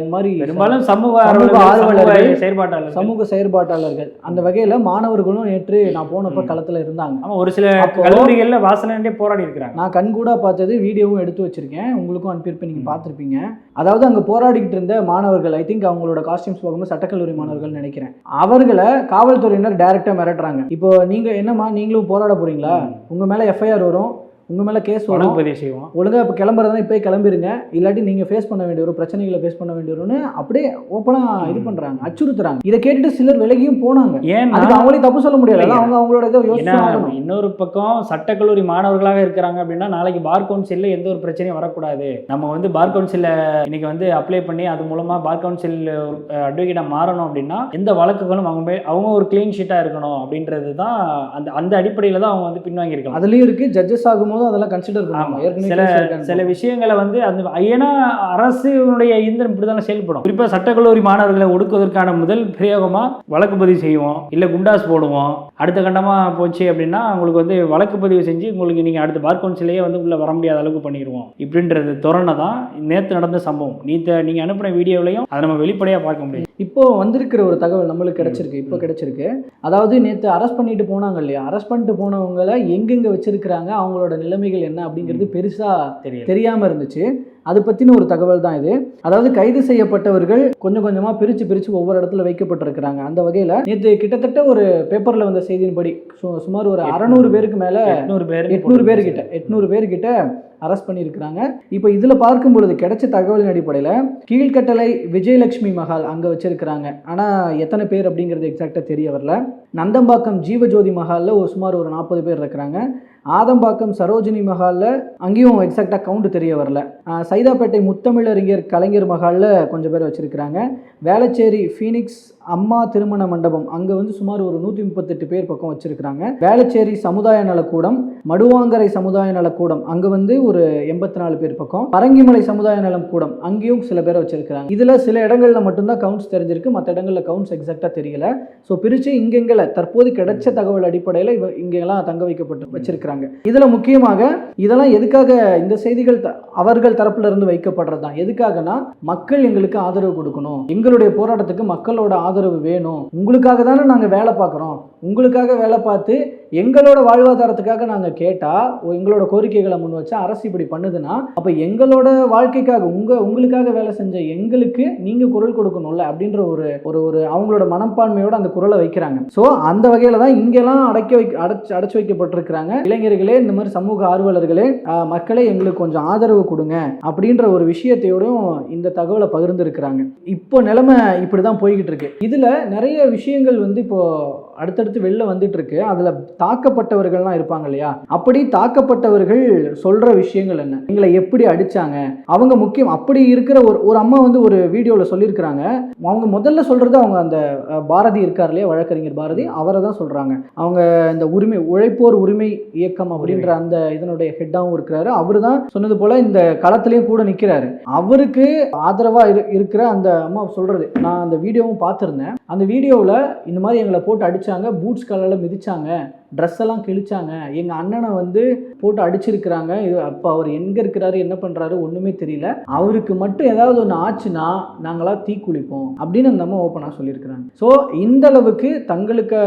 இந்த மாதிரி பெரும்பாலும் சமூக ஆர்வலர்கள், ஆர்வலர்கள், சமூக செயற்பாட்டாளர்கள். அந்த வகையில மாணவர்களும் நேற்று நான் போனப்ப. களத்துல இருந்தாங்க. ஒரு சில கல்லூரிகள்ல வாசலே போராடி இருக்கிறாங்க நான் கண்கூடா பார்த்தது வீடியோவும் எடுத்து வச்சிருக்கேன். உங்களுக்கும் அனுப்பியிருப்பேன் நீங்க பார்த்திருப்பீங்க. அதாவது அங்க போராடிக்கிட்டு இருந்த மாணவர்கள் ஐ திங்க் அவங்களோட காஸ்டியூம்ஸ் பார்க்கும்போது சட்டக்கல்லூரி மாணவர்கள் நினைக்கிறேன். அவர்களை காவல்துறையினர் டைரக்டா மிரட்டுறாங்க. இப்போ நீங்க என்னம்மா நீங்களும் போராட போறீங்களா? உங்க மேல எஃப்ஐஆர் வரும். உங்க மேல கேஸ் வழக்கு வரும் பதிவு செய்வோம். ஒழுங்கா இப்போ கிளம்புறதுனா இப்போ கிளம்பிருங்க. இல்லாட்டி நீங்க ஃபேஸ் பண்ண வேண்டிய ஒரு பிரச்சனைகளை ஃபேஸ் பண்ண வேண்டிய வரும்னு அப்படியே ஓப்பனா இது பண்றாங்க அச்சுறுத்துறாங்க. இதை கேட்டுட்டு சிலர் விலகியும் போனாங்க. ஏன்னா அதுக்கு அவங்களையும் தப்பு சொல்ல அதான் அவங்க அவங்களோட இதை யோசிச்சு. இன்னொரு பக்கம் சட்டக்கல்லூரி மாணவர்களாக இருக்கிறாங்க அப்படின்னா நாளைக்கு பார் கவுன்சில்ல எந்த ஒரு பிரச்சனையும் வரக்கூடாது. நம்ம வந்து பார் கவுன்சில்ல இன்னைக்கு வந்து அப்ளை பண்ணி அது மூலமா பார் கவுன்சில் அட்வொகேட்டா மாறணும் அப்படின்னா எந்த வழக்குகளும் அவங்க அவங்க ஒரு க்ளீன் ஷீட்டா இருக்கணும் அப்படின்றது தான் அந்த அந்த அடிப்படையில தான் அவங்க வந்து பின்வாங்கி இருக்கலாம் அதுலயும் இருக்கு ஜட்ஜஸ் ஆகும்போது அதெல்லாம் கன்சிடர். பண்ணுவாங்க சில சில விஷயங்களை வந்து அந்த ஏன்னா அரசுடைய இயந்திரம் இப்படி தானே செயல்படும். குறிப்பாக சட்டக்கல்லூரி மாணவர்களை ஒடுக்குவதற்கான முதல் பிரயோகமா வழக்கு பதிவு செய்வோம். இல்லை குண்டாஸ் போடுவோம். அடுத்த கண்டமா போச்சு அப்படின்னா உங்களுக்கு வந்து வழக்கு பதிவு செஞ்சு உங்களுக்கு நீங்க அடுத்த பார் கவுன்சிலேயே வந்து உள்ள வர முடியாத அளவுக்கு பண்ணிடுவோம் இப்படின்றது துறனை தான் நேற்று நடந்த சம்பவம். நீத்த நீங்க அனுப்பின வீடியோவிலையும் அதை நம்ம வெளிப்படையா பார்க்க முடியும். இப்போ வந்திருக்கிற ஒரு தகவல் நம்மளுக்கு கிடைச்சிருக்கு. இப்போ கிடைச்சிருக்கு. அதாவது நேற்று அரெஸ்ட் பண்ணிட்டு போனாங்க இல்லையா? அரெஸ்ட் பண்ணிட்டு போனவங்களை எங்கெங்க வச்சிருக்கிறாங்க? அவங்களோட நிலைமைகள் என்ன அப்படிங்கிறது பெருசா தெரியல தெரியாம இருந்துச்சு. அது பத்தின ஒரு தகவல் தான் இது. அதாவது கைது செய்யப்பட்டவர்கள் கொஞ்சம் கொஞ்சமா பிரிச்சு பிரிச்சு ஒவ்வொரு இடத்துல வைக்கப்பட்டிருக்கிறாங்க. அந்த வகையில நேற்று கிட்டத்தட்ட ஒரு பேப்பர்ல வந்த செய்தியின்படி சுமார் ஒரு அறநூறு பேருக்கு மேல எட்நூறு பேர் எட்நூறு பேர் கிட்ட எட்நூறு பேர் கிட்ட அரெஸ்ட் பண்ணியிருக்கிறாங்க. இப்போ இதில் பார்க்கும் பொழுது கிடைச்ச தகவலின் அடிப்படையில் கீழ்கட்டளை விஜயலட்சுமி மஹால் அங்கே வச்சிருக்கிறாங்க. ஆனால் எத்தனை பேர் அப்படிங்கிறது எக்ஸாக்டாக தெரிய வரல. நந்தம்பாக்கம் ஜீவஜோதி மஹாலில் ஒரு சுமார் ஒரு நாற்பது பேர் இருக்கிறாங்க. ஆதம்பாக்கம் சரோஜினி மஹாலில் அங்கேயும் எக்ஸாக்டாக கவுண்ட் தெரிய வரல. சைதாப்பேட்டை முத்தமிழறிஞர் கலைஞர் மஹாலில் கொஞ்சம் பேர் வச்சுருக்கிறாங்க. வேளச்சேரி ஃபீனிக்ஸ் அம்மா திருமண மண்டபம். அங்கே வந்து சுமார் ஒரு நூற்றி முப்பத்தெட்டு பேர் பக்கம் வச்சுருக்கிறாங்க. வேளச்சேரி சமுதாய நலக்கூடம் மடுவாங்கரை சமுதாய நலக்கூடம். அங்கே வந்து ஒரு எண்பத்தி நாலு பேர் பக்கம். பரங்கிமலை சமுதாய நலம் கூடம் அங்கேயும் சில பேரை வச்சிருக்கிறாங்க. இதில் சில இடங்களில் மட்டும்தான் கவுண்ட்ஸ் தெரிஞ்சிருக்கு. மற்ற இடங்களில் கவுண்ட்ஸ் எக்ஸாக்டாக தெரியல. ஸோ பிரித்து இங்கெங்கில் தற்போது கிடைச்ச தகவல் அடிப்படையில் இவ இங்கெல்லாம் தங்க வைக்கப்பட்டு வச்சிருக்கிறாங்க. இதில் முக்கியமாக இதெல்லாம் எதுக்காக இந்த செய்திகள் த- அவர்கள் தரப்புல இருந்து வைக்கப்படுறது தான் எதுக்காகனா மக்கள் எங்களுக்கு ஆதரவு கொடுக்கணும். எங்களுடைய போராட்டத்துக்கு மக்களோட ஆதரவு ஆதரவு வேணும். உங்களுக்காக தானே நாங்கள் வேலை பார்க்குறோம். உங்களுக்காக வேலை பார்த்து எங்களோட வாழ்வாதாரத்துக்காக நாங்கள் கேட்டால் எங்களோட கோரிக்கைகளை முன் வச்சா அரசு இப்படி பண்ணுதுன்னா அப்போ எங்களோட வாழ்க்கைக்காக உங்கள் உங்களுக்காக வேலை செஞ்ச எங்களுக்கு நீங்கள் குரல் கொடுக்கணும்ல அப்படின்ற ஒரு ஒரு ஒரு அவங்களோட மனப்பான்மையோட அந்த குரலை வைக்கிறாங்க. ஸோ அந்த வகையில் தான் இங்கெல்லாம் அடைக்க வை அடைச்சு அடைச்சு வைக்கப்பட்டிருக்கிறாங்க. இளைஞர்களே இந்த மாதிரி சமூக ஆர்வலர்களே மக்களே எங்களுக்கு கொஞ்சம் ஆதரவு கொடுங்க அப்படின்ற ஒரு விஷயத்தையோடும் இந்த தகவலை பகிர்ந்துருக்கிறாங்க. இப்போ நிலைமை இப்படி தான் போய்கிட்டு இருக்கு. இதில் நிறைய விஷயங்கள் வந்து இப்போது அடுத்தடுத்து வெளில வந்துட்டு இருக்கு அதில் தாக்கப்பட்டவர்கள்லாம் இருப்பாங்க இல்லையா? அப்படி தாக்கப்பட்டவர்கள் சொல்ற விஷயங்கள் என்ன? எங்களை எப்படி அடிச்சாங்க? அவங்க முக்கியம் அப்படி இருக்கிற ஒரு ஒரு அம்மா வந்து ஒரு வீடியோவில் சொல்லியிருக்கிறாங்க. அவங்க முதல்ல சொல்றது அவங்க அந்த பாரதி இருக்கார் இல்லையா? வழக்கறிஞர் பாரதி அவரை தான் சொல்றாங்க. அவங்க இந்த உரிமை உழைப்போர் உரிமை இயக்கம் அப்படின்ற அந்த இதனுடைய ஹெட்டாகவும் இருக்கிறாரு. அவரு தான் சொன்னது போல இந்த களத்திலையும் கூட நிற்கிறாரு அவருக்கு ஆதரவா இரு இருக்கிற அந்த அம்மா சொல்றது. நான் அந்த வீடியோவும் பார்த்துருந்தேன். அந்த வீடியோவில் இந்த மாதிரி எங்களை போட்டு அடித்தாங்க பூட்ஸ் காலால் மிதித்தாங்க ட்ரெஸ் எல்லாம் கிழிச்சாங்க. எங்கள் அண்ணனை வந்து போட்டு அடிச்சிருக்கிறாங்க. இது அப்போ அவர் எங்கே இருக்கிறாரு என்ன பண்ணுறாரு ஒன்றுமே தெரியல. அவருக்கு மட்டும் ஏதாவது ஒன்று ஆச்சுன்னா நாங்களாம் தீக்குளிப்போம் அப்படின்னு அந்த அம்மா ஓப்பனாக சொல்லியிருக்கிறாங்க. ஸோ இந்த அளவுக்கு தங்களுக்கு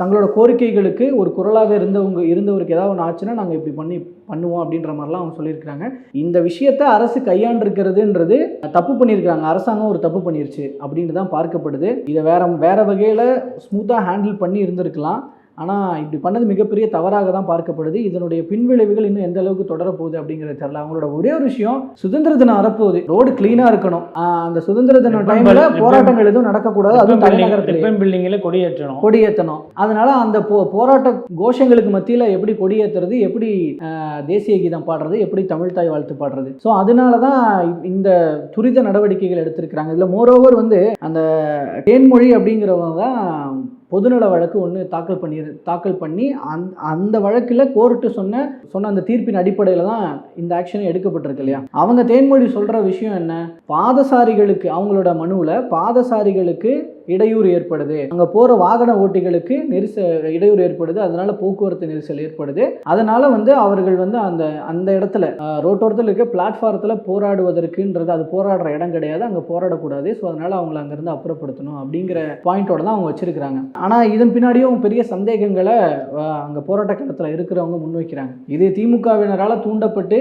தங்களோட கோரிக்கைகளுக்கு ஒரு குரலாக இருந்தவங்க இருந்தவருக்கு ஏதாவது ஒன்று ஆச்சுன்னா நாங்கள் இப்படி பண்ணி பண்ணுவோம் அப்படின்ற மாதிரிலாம் அவங்க சொல்லியிருக்கிறாங்க. இந்த விஷயத்தை அரசு கையாண்டிருக்கிறதுன்றது தப்பு பண்ணியிருக்கிறாங்க. அரசாங்கம் ஒரு தப்பு பண்ணிருச்சு அப்படின்னு தான் பார்க்கப்படுது. இதை வேற வேற வகையில் ஸ்மூத்தாக ஹேண்டில் பண்ணி இருந்திருக்கலாம். ஆனால் இப்படி பண்ணது மிகப்பெரிய தவறாக தான் பார்க்கப்படுது. இதனுடைய பின்விளைவுகள் இன்னும் எந்த அளவுக்கு தொடரப்போகுது அப்படிங்கிறது தெரியல. அவங்களோட ஒரே ஒரு விஷயம் சுதந்திர தினம் வரப்போகுது ரோடு கிளீனாக இருக்கணும். அந்த சுதந்திர தின டைமில் போராட்டங்கள் எதுவும் நடக்கக்கூடாது. அதுவும் தலைநகரத்தில். பில்டிங்கில் கொடியேற்றணும். கொடியேற்றணும். அதனால அந்த போ போராட்ட கோஷங்களுக்கு மத்தியில் எப்படி கொடியேற்றுறது எப்படி தேசிய கீதம் பாடுறது எப்படி தமிழ் தாய் வாழ்த்து பாடுறது. ஸோ அதனால தான் இந்த துரித நடவடிக்கைகள் எடுத்திருக்கிறாங்க. இதில் மோரோவர் வந்து அந்த தேன்மொழி அப்படிங்கிறவங்க தான் பொதுநல வழக்கு ஒன்று தாக்கல் பண்ணி தாக்கல் பண்ணி அந் அந்த வழக்கில் கோர்ட்டு சொன்ன சொன்ன அந்த தீர்ப்பின் அடிப்படையில் தான் இந்த ஆக்ஷன் எடுக்கப்பட்டிருக்கு இல்லையா? அவங்க தேன்மொழி சொல்கிற விஷயம் என்ன? பாதசாரிகளுக்கு அவங்களோட மனுவில் பாதசாரிகளுக்கு இடையூறு ஏற்படுது. அங்கே போகிற வாகன ஓட்டிகளுக்கு நெரிசல் இடையூறு ஏற்படுது. அதனால போக்குவரத்து நெரிசல் ஏற்படுது. அதனால வந்து அவர்கள் வந்து அந்த அந்த இடத்துல ரோட்டோரத்தில் இருக்க பிளாட்ஃபாரத்தில் போராடுவதற்குன்றது அது போராடுற இடம் கிடையாது. அங்கே போராடக்கூடாது. ஸோ அதனால அவங்கள அங்கேருந்து அப்புறப்படுத்தணும் அப்படிங்கிற பாயிண்டோட தான் அவங்க வச்சிருக்கிறாங்க. ஆனால் இதன் பின்னாடியும் பெரிய சந்தேகங்களை அங்கே போராட்ட களத்தில் இருக்கிறவங்க முன்வைக்கிறாங்க இது திமுகவினரால் தூண்டப்பட்டு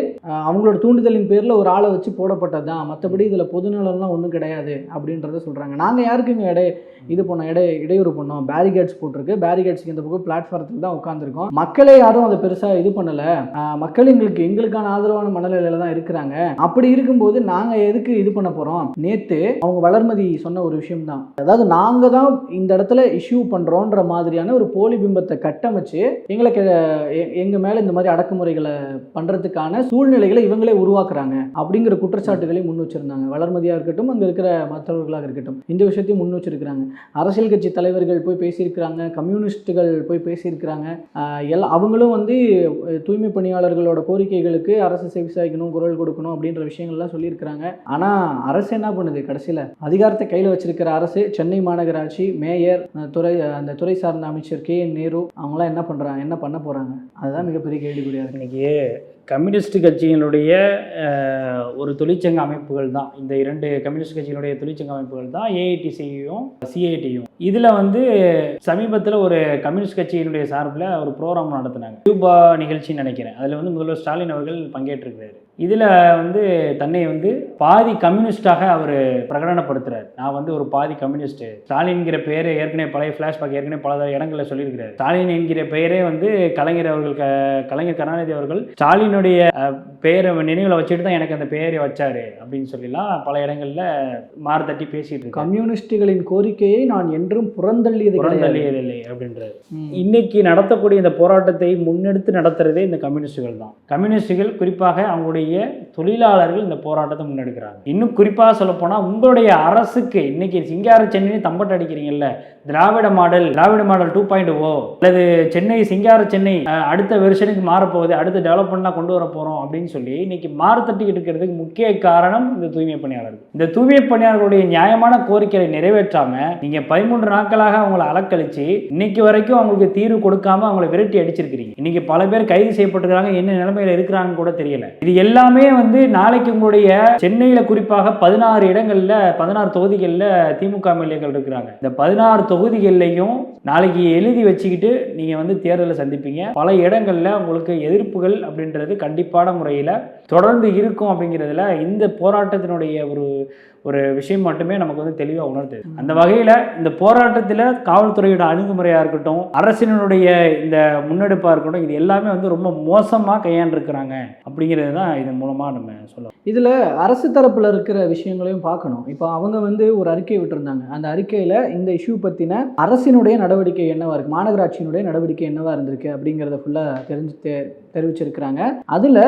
அவங்களோட தூண்டுதலின் பேரில் ஒரு ஆளை வச்சு போடப்பட்டது தான் மற்றபடி இதில் பொதுநலம்லாம் ஒன்றும் கிடையாது அப்படின்றத சொல்கிறாங்க நாங்கள் யாருக்குங்க இடை இது பண்ணோம் இடை இடையூறு பண்ணோம் பேரிகேட்ஸ் போட்டிருக்கு. பேரிகேட்ஸ்க்கு இந்த பக்கம் பிளாட்ஃபாரத்தில் தான் உட்காந்துருக்கோம் மக்களே யாரும் அதை பெருசாக இது பண்ணலை. மக்கள் எங்களுக்கு எங்களுக்கான ஆதரவான மனநிலையில தான் இருக்கிறாங்க. அப்படி இருக்கும்போது நாங்கள் எதுக்கு இது பண்ண போகிறோம் நேற்று அவங்க வளர்மதி சொன்ன ஒரு விஷயம் தான். அதாவது நாங்கள் தான் இந்த இடத்துல இஷ்யூ பண்ணுறோன்ற மாதிரியான ஒரு போலி பிம்பத்தை கட்டமைச்சு எங்களுக்கு எங்கள் மேலே இந்த மாதிரி அடக்குமுறைகளை பண்ணுறதுக்கான சூழ்நிலைகளை இவங்களே உருவாக்குறாங்க. அப்படிங்கிற குற்றச்சாட்டுகளை முன் வச்சிருந்தாங்க. வளர்மதியாக இருக்கட்டும் அங்கே இருக்கிற மற்றவர்களாக இருக்கட்டும். இந்த விஷயத்தையும் முன் பேசியிருக்கிறாங்க. அரசியல் கட்சி தலைவர்கள் போய் பேசியிருக்கிறாங்க கம்யூனிஸ்ட்டுகள் போய் பேசியிருக்கிறாங்க. எல்லா அவங்களும் வந்து தூய்மை பணியாளர்களோட கோரிக்கைகளுக்கு அரசு செவிசாய்க்கணும் குரல் கொடுக்கணும் அப்படின்ற விஷயங்கள்லாம் சொல்லியிருக்கிறாங்க. ஆனால் அரசு என்ன பண்ணுது கடைசியில்? அதிகாரத்தை கையில் வச்சிருக்கிற அரசு சென்னை மாநகராட்சி மேயர் துறை அந்த துறை சார்ந்த அமைச்சர் கே என் நேரு அவங்களாம் என்ன பண்ணுறாங்க என்ன பண்ண போகிறாங்க அதுதான் மிகப்பெரிய கேள்விக்குறியாக இருக்கு. இன்னைக்கு கம்யூனிஸ்ட் கட்சியினுடைய ஒரு தொழிற்சங்க அமைப்புகள் தான். இந்த இரண்டு கம்யூனிஸ்ட் கட்சியினுடைய தொழிற்சங்க அமைப்புகள் தான் ஏஐடிசியும் சிஐடியும். இதில் வந்து சமீபத்தில் ஒரு கம்யூனிஸ்ட் கட்சியினுடைய சார்பில் ஒரு ப்ரோக்ராம் நடத்தினாங்க. கியூபா நிகழ்ச்சின்னு நினைக்கிறேன். அதில் வந்து முதல்வர் ஸ்டாலின் அவர்கள் பங்கேற்றிருக்கிறாரு. இதில் வந்து தன்னை வந்து பாதி கம்யூனிஸ்டாக அவர் பிரகடனப்படுத்துறாரு. நான் வந்து ஒரு பாதி கம்யூனிஸ்ட். ஸ்டாலின்கிற பேரை ஏற்கனவே பழைய ஃப்ளாஷ்பேக் ஏற்கனவே பல இடங்களில் சொல்லியிருக்கிறார். ஸ்டாலின் என்கிற பெயரே வந்து கலைஞர் அவர்கள் க கலைஞர் கருணாநிதி அவர்கள் ஸ்டாலினுடைய பெயரை நினைவில் வச்சுட்டு தான் எனக்கு அந்த பெயரை வச்சாரு அப்படின்னு சொல்லிலாம் பல இடங்களில் மாறு தட்டி பேசிட்டு கம்யூனிஸ்டுகளின் கோரிக்கையை நான் என்றும் புறந்தள்ளியது புறந்தள்ளியதில்லை அப்படின்றது. இன்னைக்கு நடத்தக்கூடிய இந்த போராட்டத்தை முன்னெடுத்து நடத்துறதே இந்த கம்யூனிஸ்டுகள் தான். கம்யூனிஸ்டுகள் குறிப்பாக அவங்களுடைய தொழிலாளர்கள் இந்த போராட்டத்தை முன்னெடுக்கிறாங்க. இன்னும் குறிப்பாக சொல்லப்போனால் உங்களுடைய அரசுக்கு இன்னைக்கு சிங்கார சென்னை தம்பட்டு அடிக்கிறீங்கல்ல Dravida model Dravida model two point O அல்லது சென்னை சிங்கார சென்னை அடுத்த வெர்ஷனுக்கு மாறப்போகுது அடுத்த டெவலப்மெண்ட்லாம் கொண்டு வர போகிறோம் அப்படின்னு சொல்லி இன்னைக்கு மாறு தட்டிக்கிட்டு இருக்கிறதுக்கு முக்கிய காரணம் இந்த தூய்மை பணியாளர்கள். இந்த தூய்மை பணியாளர்களுடைய நியாயமான கோரிக்கையை நிறைவேற்றாம நீங்க பதிமூன்று நாட்களாக அவங்களை அலக்கழிச்சு இன்னைக்கு வரைக்கும் அவங்களுக்கு தீர்வு கொடுக்காம அவங்களை விரட்டி அடிச்சிருக்கிறீங்க. இன்னைக்கு பல பேர் கைது செய்யப்பட்டிருக்காங்க என்ன நிலைமையில இருக்கிறாங்கன்னு கூட தெரியல. இது எல்லாம் எல்லாமே வந்து நாளைக்கு உங்களுடைய சென்னையில குறிப்பாக பதினாறு இடங்கள்ல பதினாறு தொகுதிகளில் திமுக எம்எல்ஏக்கள் இருக்கிறாங்க. இந்த பதினாறு தொகுதிகள்லையும் நாளைக்கு எழுதி வச்சுக்கிட்டு நீங்க வந்து தேர்தலை சந்திப்பீங்க. பல இடங்கள்ல உங்களுக்கு எதிர்ப்புகள் அப்படின்றது கண்டிப்பான முறையில் தொடர்ந்து இருக்கும் அப்படிங்கிறதுல இந்த போராட்டத்தினுடைய ஒரு ஒரு விஷயம் மட்டுமே நமக்கு வந்து தெளிவாக உணர்த்துது அந்த வகையில் இந்த போராட்டத்தில் காவல்துறையோட அணுகுமுறையாக இருக்கட்டும் அரசினுடைய இந்த முன்னெடுப்பாக இருக்கட்டும் இது எல்லாமே வந்து ரொம்ப மோசமாக கையாண்டிருக்கிறாங்க அப்படிங்கிறது தான் இதன் மூலமாக நம்ம சொல்லலாம். இதில் அரசு தரப்பில் இருக்கிற விஷயங்களையும் பார்க்கணும். இப்போ அவங்க வந்து ஒரு அறிக்கை விட்டிருந்தாங்க. அந்த அறிக்கையில் இந்த இஷ்யூ பற்றின அரசினுடைய நடவடிக்கை என்னவா இருக்கு மாநகராட்சியினுடைய நடவடிக்கை என்னவா இருந்திருக்கு அப்படிங்கிறத ஃபுல்லாக தெரிஞ்சு தெ தெரிவிச்சிருக்கிறாங்க. அதில்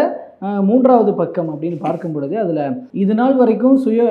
மூன்றாவது பக்கம் அப்படின்னு பார்க்கும் பொழுது அதில் இது நாள் வரைக்கும் சுய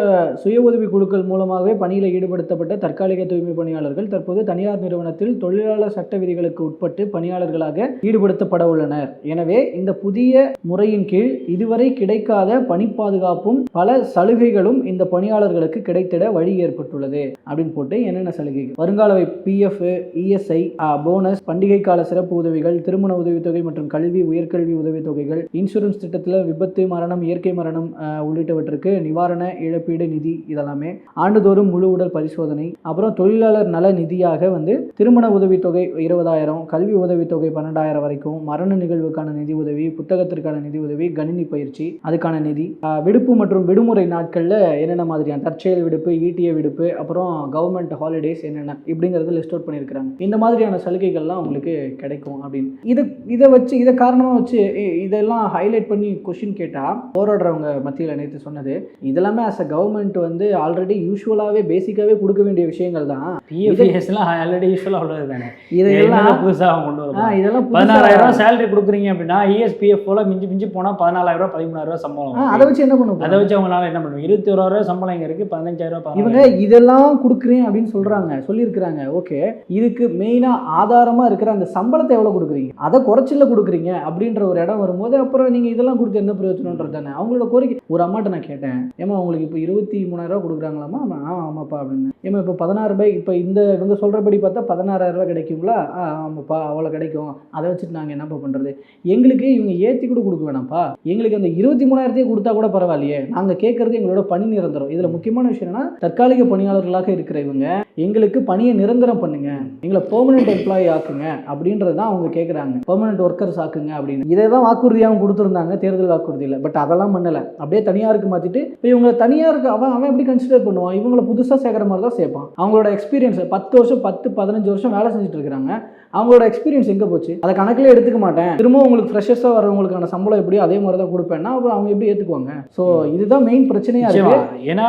சுய உதவி குழுக்கள் மூலமாகவே பணியில் ஈடுபடுத்தப்பட்ட தற்காலிக தூய்மை பணியாளர்கள் தற்போது தனியார் நிறுவனத்தில் தொழிலாளர் சட்ட விதிகளுக்கு உட்பட்டு பணியாளர்களாக ஈடுபடுத்தப்பட உள்ளனர். எனவே இந்த புதிய முறையின் கீழ் இதுவரை கிடைக்காத பணி பாதுகாப்பும் பல சலுகைகளும் இந்த பணியாளர்களுக்கு கிடைத்திட வழி ஏற்பட்டுள்ளது அப்படின்னு போட்டு என்னென்ன சலுகைகள்? வருங்கால பிஎஃப் இஎஸ்ஐ போனஸ் பண்டிகை கால சிறப்பு உதவிகள் திருமண உதவித்தொகை மற்றும் கல்வி உயர்கல்வி உதவித்தொகைகள் இன்சூரன்ஸ் திட்டத்தில் விபத்து மரணம் இயற்கை மரணம் உள்ளிட்டவற்றுக்கு நிவாரண இழப்பீடு நிதி இதெல்லாமே ஆண்டுதோறும் முழு உடல் பரிசோதனை அப்புறம் தொழிலாளர் நல நிதியாக வந்து திருமண உதவித்தொகை இருபதாயிரம் கல்வி உதவித்தொகை பன்னெண்டாயிரம் வரைக்கும் மரண நிகழ்வுக்கான நிதி உதவி புத்தகத்திற்கான நிதி உதவி கணினி பயிற்சி அதுக்கான நிதி விடுப்பு மற்றும் விடுமுறை நாட்களில் என்னென்ன மாதிரியான தற்செயல் விடுப்பு ஈட்டிய விடுப்பு அப்புறம் கவர்மெண்ட் ஹாலிடேஸ் என்னென்ன இப்படிங்கிறது லிஸ்ட் அவுட் பண்ணியிருக்கிறாங்க. இந்த மாதிரியான சலுகைகள்லாம் உங்களுக்கு கிடைக்கும் அப்படின்னு. இது இதை வச்சு இதை காரணமாக வச்சு இதெல்லாம் ஹைலைட் பண்ணி கொஷின் கேட்டால் போராடுறவங்க மத்தியில் நேற்று சொன்னது இதெல்லாமே அஸ் அ கவர்மெண்ட் வந்து ஆல்ரெடி யூஸ்வலாகவே பேசிக்காகவே கொடுக்க வேண்டிய விஷயங்கள் தான். பிஎஃப்எஸ்லாம் ஆல்ரெடி யூஸ்வலாக உள்ளது தானே? இதையெல்லாம் புதுசாக கொண்டு வரும் இதெல்லாம் பதினாறாயிரம் சேலரி கொடுக்குறீங்க அப்படின்னா E இஎஸ்பிஎஃப் போல மிஞ்சி மிஞ்சி போனால் பதினாலாயிரம் பதிமூணாயிரம் சம்பளம் அதை வச்சு என்ன பண்ணுவோம்? அதை வச்சு அவங்களால என்ன பண்ணுவோம்? இருபத்தி ஓராயிரம் சம்பளம் இங்கே இருக்குது பதினஞ்சாயிரம் இவங்க இதெல்லாம் கொடுக்குறேன் அப்படின்னு சொல்றாங்க சொல்லியிருக்கிறாங்க. ஓகே இதுக்கு மெயினாக ஆதாரமாக இருக்கிற அந்த சம்பளத்தை எவ்வளோ கொடுக்குறீங்க? அதை குறைச்சில கொடுக்குறீங்க அப்படின்ற ஒரு இடம் வரும்போது அப்புறம் நீங்கள் இதெல்லாம் கொடுத்து என்ன பிரயோஜனன்றது தானே? அவங்களோட கோரிக்கை. ஒரு அம்மாட்ட நான் கேட்டேன் ஏமா உங்களுக்கு இப்போ இருபத்தி மூணாயிரம் ரூபா கொடுக்குறாங்களாமா ஆமா, ஆ ஆமாப்பா அப்படின்னு. ஏமா இப்போ பதினாறு ரூபாய் இப்போ இந்த இவங்க சொல்கிறபடி பார்த்தா பதினாறாயிரம் ரூபாய் கிடைக்குங்களா ஆ ஆமாப்பா அவ்வளோ கிடைக்கும். அதை வச்சுட்டு நாங்கள் என்னப்பா பண்ணுறது எங்களுக்கு இவங்க ஏற்றி கூட கொடுக்க வேணாம்ப்பா. எங்களுக்கு அந்த இருபத்தி மூணாயிரத்தையே கொடுத்தா கூட பரவாயில்லையே. நாங்கள் கேட்குறது எங்களோட பணி நிரந்தரம். இதில் முக்கியமான விஷயம் என்னன்னா தற்காலிக பணியாளர்களாக இருக்கிற இவங்க எங்களுக்கு பணியை நிரந்தரம் பண்ணுங்க. எங்களை பெர்மனெண்ட் எம்ப்ளாயி ஆக்குங்க. அப்படின்றது தான் அவங்க கேட்குறாங்க பெர்மனெண்ட் ஒர்க்கர்ஸ் ஆக்குங்க அப்படின்னு. இதை தான் வாக்குறுதியாகவும் கொடுத்துருந்தாங்க. தேர்தல் வாக்குறுதியில். பட் அதெல்லாம் பண்ணலை. அப்படியே தனியாருக்கு மாற்றிட்டு இப்போ இவங்க தனியாருக்கு அவன் அவன் எப்படி கன்சிடர் பண்ணுவான்? இவங்களை புதுசாக சேர்க்குற மாதிரி தான் சேர்ப்பான் அவங்களோட எக்ஸ்பீரியன்ஸ் பத்து வருஷம் பத்து பதினஞ்சு வருஷம் வேலை செஞ்சுட்டு இருக்கிறாங்க. அவங்களோட எக்ஸ்பீரியன்ஸ் எங்கே போச்சு? அதை கணக்கில் எடுத்துக்க மாட்டேன். திரும்ப உங்களுக்கு ஃப்ரெஷர்ஸாக வரவங்களுக்கான சம்பளம் எப்படியோ அதே மாதிரி தான் கொடுப்பேன்னா அப்புறம் அவங்க எப்படி ஏற்றுக்குவாங்க ஸோ இதுதான் மெயின் பிரச்சனையாக இருக்கு. ஏன்னா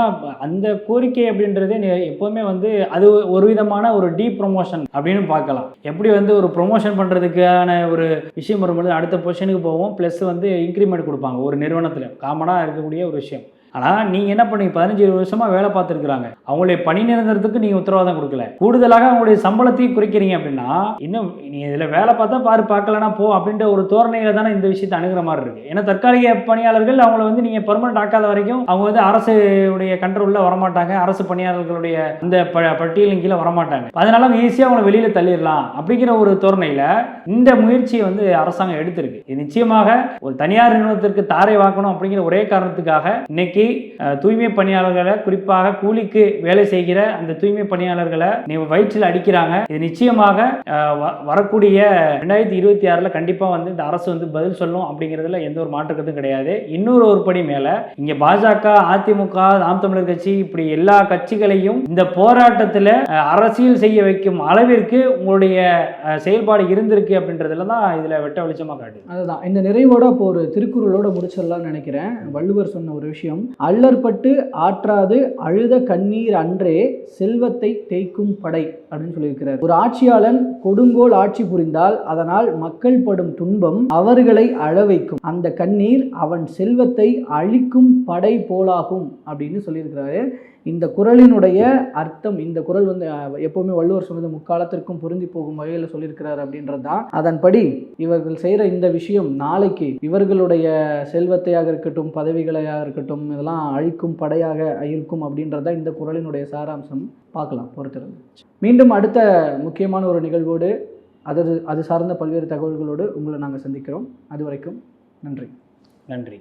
அந்த கோரிக்கை அப்படின்றதே எப்பவுமே வந்து அது ஒரு விதமான ஒரு டீ ப்ரொமோஷன் அப்படின்னு பார்க்கலாம். எப்படி வந்து ஒரு ப்ரொமோஷன் பண்ணுறதுக்கான ஒரு விஷயம் வரும்போது அடுத்த பொசிஷனுக்கு போவோம். ப்ளஸ் வந்து இன்க்ரிமெண்ட் கொடுப்பாங்க ஒரு நிறுவனத்தில். காமனாக இருக்கக்கூடிய ஒரு விஷயம். ஆனால் நீங்கள் என்ன பண்ணி பதினஞ்சு வருஷமாக வேலை பார்த்துருக்குறாங்க. அவங்களுடைய பணி நிரந்தரத்துக்கு நீங்கள் உத்தரவாதம் கொடுக்கல. கூடுதலாக அவங்களுடைய சம்பளத்தையும் குறைக்கிறீங்க அப்படின்னா இன்னும் நீ இதில் வேலை பார்த்தா பாரு பார்க்கலனா போ அப்படின்ற ஒரு தோரணையில் தானே இந்த விஷயத்தை அணுகிற மாதிரி இருக்கு. ஏன்னா தற்காலிக பணியாளர்கள் அவங்கள வந்து நீங்கள் பர்மனெண்ட் ஆக்காத வரைக்கும் அவங்க வந்து அரசு உடைய கண்ட்ரோலில் வரமாட்டாங்க. அரசு பணியாளர்களுடைய அந்த ப பட்டியலின் கீழே வரமாட்டாங்க. அதனால அவங்க ஈஸியாக அவங்கள வெளியில் தள்ளிடலாம் அப்படிங்கிற ஒரு தோரணையில் இந்த முயற்சியை வந்து அரசாங்கம் எடுத்திருக்கு. இது நிச்சயமாக ஒரு தனியார் நிறுவனத்திற்கு தாரை வாக்கணும் அப்படிங்கிற ஒரே காரணத்துக்காக இன்னைக்கு அஹ், தூய்மை பணியாளர்களை குறிப்பாக கூலிக்கு வேலை செய்கிற அந்த தூய்மை பணியாளர்களை நீ வயிற்றில் அடிக்கிறாங்க. இது நிச்சயமாக வ- வரக்கூடிய ரெண்டாயிரத்தி இருபத்தி ஆறில் கண்டிப்பாக வந்து இந்த அரசு வந்து பதில் சொல்லும் அப்படிங்கிறதுல எந்த ஒரு மாற்றுக்கருத்தும் கிடையாது. இன்னொரு ஒரு படி மேலே இங்கே பாஜக அதிமுக நாம் தமிழர் கட்சி இப்படி எல்லா கட்சிகளையும் இந்த போராட்டத்தில் அரசியல் செய்ய வைக்கும் அளவிற்கு உங்களுடைய செயல்பாடு இருந்திருக்கு அப்படின்றதுல தான் இதில் வெட்ட வெளிச்சமாக காட்டுது. அதுதான். இந்த நிறைவோட இப்போ ஒரு திருக்குறளோட முடிச்சிடலாம்னு நினைக்கிறேன். வள்ளுவர் சொன்ன ஒரு விஷயம் அல்லற்பட்டு ஆற்றாது அழுத கண்ணீர் அன்றே செல்வத்தை தேய்க்கும் படை அப்படின்னு சொல்லியிருக்கிறார். ஒரு ஆட்சியாளன் கொடுங்கோல் ஆட்சி புரிந்தால் அதனால் மக்கள் படும் துன்பம் அவர்களை அழ வைக்கும். அந்த கண்ணீர் அவன் செல்வத்தை அழிக்கும் படை போலாகும் அப்படின்னு சொல்லியிருக்கிறாரு. இந்த குறளினுடைய அர்த்தம் இந்த குறள் வந்து எப்போவுமே எப்பவுமே வள்ளுவர் சொன்னது முக்காலத்திற்கும் பொருந்தி போகும் வகையில் சொல்லியிருக்கிறார் அப்படின்றது தான் அதன்படி இவர்கள் செய்கிற இந்த விஷயம் நாளைக்கு இவர்களுடைய செல்வத்தையாக இருக்கட்டும் பதவிகளையாக இருக்கட்டும் இதெல்லாம் அழிக்கும் படையாக இருக்கும் அப்படின்றத இந்த குறளினுடைய சாராம்சம். பார்க்கலாம் பொறுத்திருந்து. மீண்டும் அடுத்த முக்கியமான ஒரு நிகழ்வோடு அது அது சார்ந்த பல்வேறு தகவல்களோடு உங்களை நாங்கள் சந்திக்கிறோம். அது வரைக்கும் நன்றி. நன்றி.